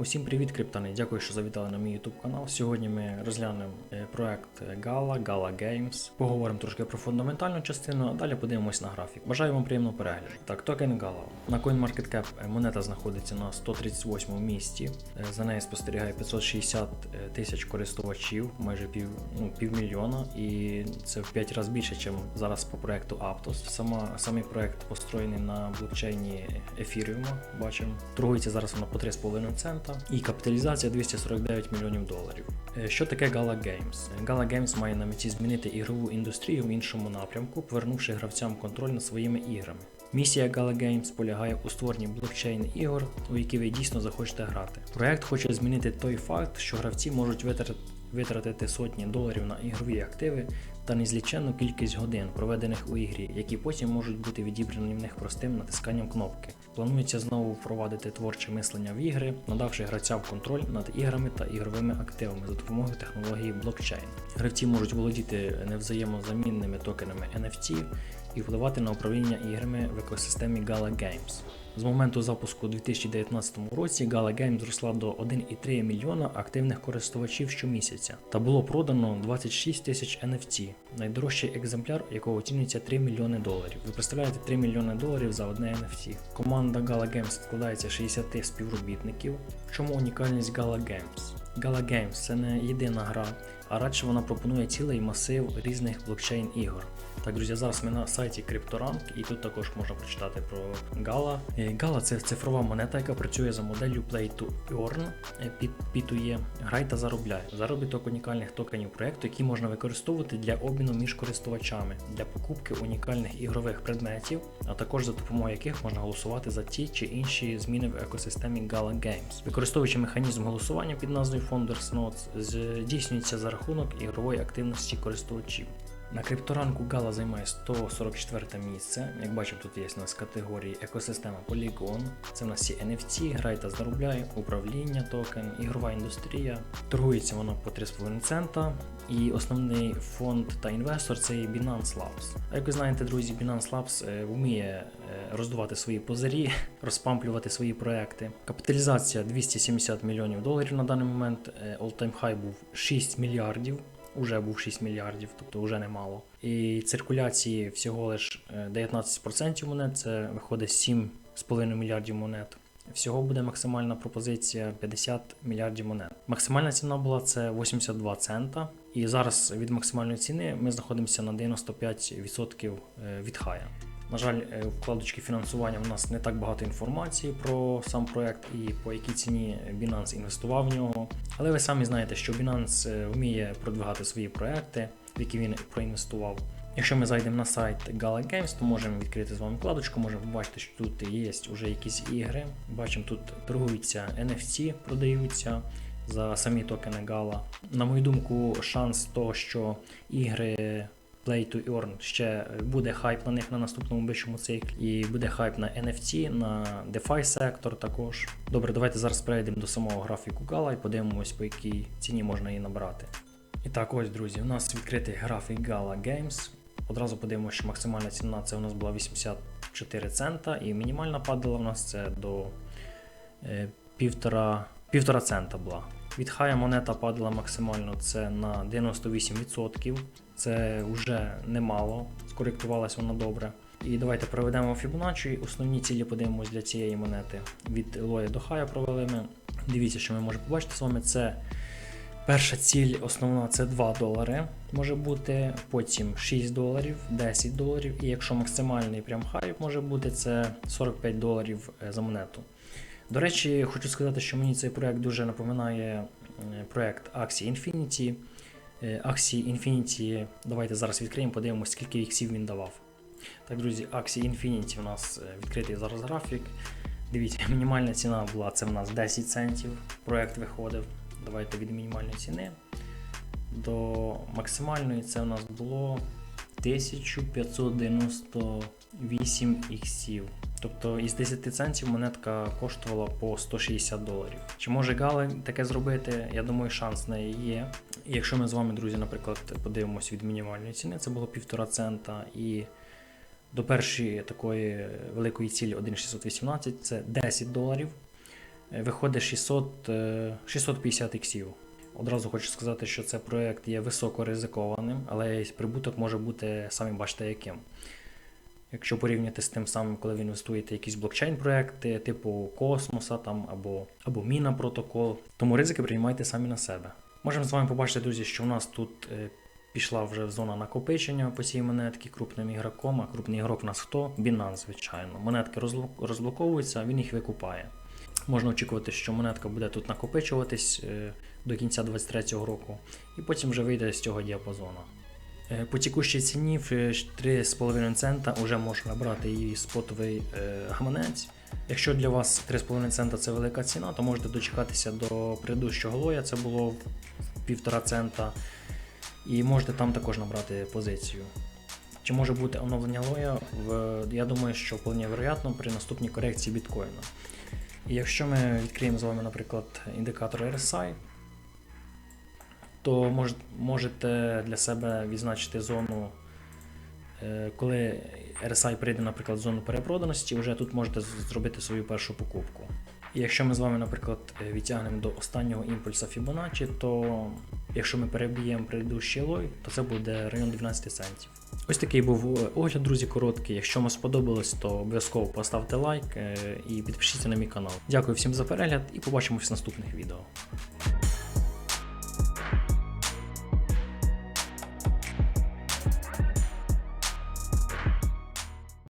Усім привіт, криптани! Дякую, що завітали на мій YouTube канал. Сьогодні ми розглянемо е, проект Gala, Gala Games. Поговоримо трошки про фундаментальну частину, а далі подивимось на графік. Бажаю вам приємного перегляду. Так, токен Gala. На CoinMarketCap е, монета знаходиться на 138 місці. Е, За нею спостерігає 560 тисяч користувачів, майже пів, ну, півмільйона, і це в 5 разів більше, ніж зараз по проекту Aptos. Сама, самий проект построєний на блокчейні Ethereum, бачимо. Торгується зараз воно по 3,5 цента і капіталізація 249 мільйонів доларів. Е, Що таке Gala Games? Gala Games має на меті змінити ігрову індустрію в іншому напрямку, повернувши гравцям контроль над своїми іграми. Місія Gala Games полягає у створенні блокчейн ігор, у які ви дійсно захочете грати. Проект хоче змінити той факт, що гравці можуть витратити сотні доларів на ігрові активи та незліченну кількість годин, проведених у ігрі, які потім можуть бути відібрані в них простим натисканням кнопки. Планується знову впровадити творче мислення в ігри, надавши гравцям контроль над іграми та ігровими активами за допомогою технології блокчейн. Гравці можуть володіти невзаємозамінними токенами NFT і впливати на управління іграми в екосистемі Gala Games. З моменту запуску у 2019 році Gala Games зросла до 1,3 мільйона активних користувачів щомісяця та було продано 26 тисяч NFT, найдорожчий екземпляр, якого оцінюється 3 мільйони доларів. Ви представляєте 3 мільйони доларів за одне NFT. Команда Gala Games складається з 60 співробітників. В чому унікальність Gala Games? Gala Games це не єдина гра, а радше вона пропонує цілий масив різних блокчейн ігор. Так, друзі, зараз ми на сайті CryptoRank, і тут також можна прочитати про Gala. Е, Gala це цифрова монета, яка працює за моделлю Play to Earn, е, під P2E. Грай та заробляй. Заробіток унікальних токенів проекту, які можна використовувати для обміну між користувачами, для покупки унікальних ігрових предметів, а також за допомогою яких можна голосувати за ті чи інші зміни в екосистемі Gala Games. Використовуючи механізм голосування під назвою Founders Notes, здійснюється за рахунок ігрової активності користувачів. На крипторанку Gala займає 144 місце. Як бачимо, тут є у нас категорії екосистема Polygon. Це в нас є NFT, грай та заробляй, управління токен, ігрова індустрія. Торгується воно по 3,5 цента. І основний фонд та інвестор це і Binance Labs. А як ви знаєте, друзі, Binance Labs е, вміє е, роздувати свої позирі, розпамплювати свої проекти. Капіталізація 270 мільйонів доларів на даний момент. Е, All-time high був 6 мільярдів. Уже був 6 мільярдів, тобто вже немало. І циркуляції всього лиш е, 19% монет, це виходить 7,5 мільярдів монет. Всього буде максимальна пропозиція 50 мільярдів монет. Максимальна ціна була це 82 цента. І зараз від максимальної ціни ми знаходимося на 95% е, від хая. На жаль, е, у вкладочці фінансування у нас не так багато інформації про сам проект і по якій ціні Binance інвестував в нього. Але ви самі знаєте, що Binance е, вміє продвигати свої проекти, в які він проінвестував. Якщо ми зайдемо на сайт Gala Games, то можемо відкрити з вами вкладочку, можемо побачити, що тут є вже якісь ігри. Бачимо, тут торгуються NFT, продаються за самі токени Gala. На мою думку, шанс того, що ігри Play to Earn ще буде хайп на них на наступному вищому циклі, і буде хайп на NFT, на DeFi сектор також. Добре, давайте зараз перейдемо до самого графіку Gala і подивимось, по якій ціні можна її набрати. І так, ось, друзі, у нас відкритий графік Gala Games. Одразу подивимося, що максимальна ціна це у нас була 84 цента, і мінімальна падала у нас це до е, півтора, півтора цента була. Від хая монета падала максимально це на 98%. Це вже немало, скоректувалась вона добре. І давайте проведемо Fibonacci. Основні цілі подивимось для цієї монети. Від лоя до хая провели ми. Дивіться, що ми можемо побачити з вами. Це перша ціль, основна це 2 долари. Може бути, потім 6 доларів, 10 доларів. І якщо максимальний прям хай може бути, це 45 доларів е, за монету. До речі, хочу сказати, що мені цей проект дуже напоминає е, проект Axie Infinity. Е, Axie Infinity, давайте зараз відкриємо, подивимося, скільки іксів він давав. Так, друзі, Axie Infinity у нас е, відкритий зараз графік. Дивіться, мінімальна ціна була це в нас 10 центів. Проект виходив. Давайте від мінімальної ціни до максимальної це у нас було 1598 іксів. Тобто із 10 центів монетка коштувала по 160 доларів. Чи може Гала таке зробити? Я думаю, шанс на неї є. Якщо ми з вами, друзі, наприклад, подивимося від мінімальної ціни, це було 1,5 цента. І до першої такої великої цілі 1,618 це 10 доларів. е, виходить 600, е, 650 іксів. Одразу хочу сказати, що цей проект є високо ризикованим, але прибуток може бути самі бачите яким. Якщо порівняти з тим самим, коли ви інвестуєте в якісь блокчейн-проекти, типу космоса там, або, або Міна протокол, тому ризики приймайте самі на себе. Можемо з вами побачити, друзі, що в нас тут е, пішла вже зона накопичення по цій монетці крупним ігроком, а крупний ігрок в нас хто? Binance, звичайно. Монетки розблоковуються, він їх викупає. Можна очікувати, що монетка буде тут накопичуватись е, до кінця 2023 року, і потім вже вийде з цього діапазону. Е, По текущій ціні в е, 3,5 цента вже можна брати її спотовий е, гаманець. Якщо для вас 3,5 цента це велика ціна, то можете дочекатися до предыдущого лоя, це було в 1,5 цента. І можете там також набрати позицію. Чи може бути оновлення лоя? В, я думаю, що вполне вероятно при наступній корекції біткоїна. І якщо ми відкриємо з вами, наприклад, індикатор RSI, то мож, можете для себе відзначити зону, е, коли RSI прийде, наприклад, в зону перепроданості, вже тут можете зробити свою першу покупку. І якщо ми з вами, наприклад, е, відтягнемо до останнього імпульсу Fibonacci, то якщо ми переб'ємо предыдущий лой, то це буде район 12 центів. Ось такий був е, огляд, друзі, короткий. Якщо вам сподобалось, то обов'язково поставте лайк і підпишіться на мій канал. Дякую всім за перегляд і побачимось в наступних відео.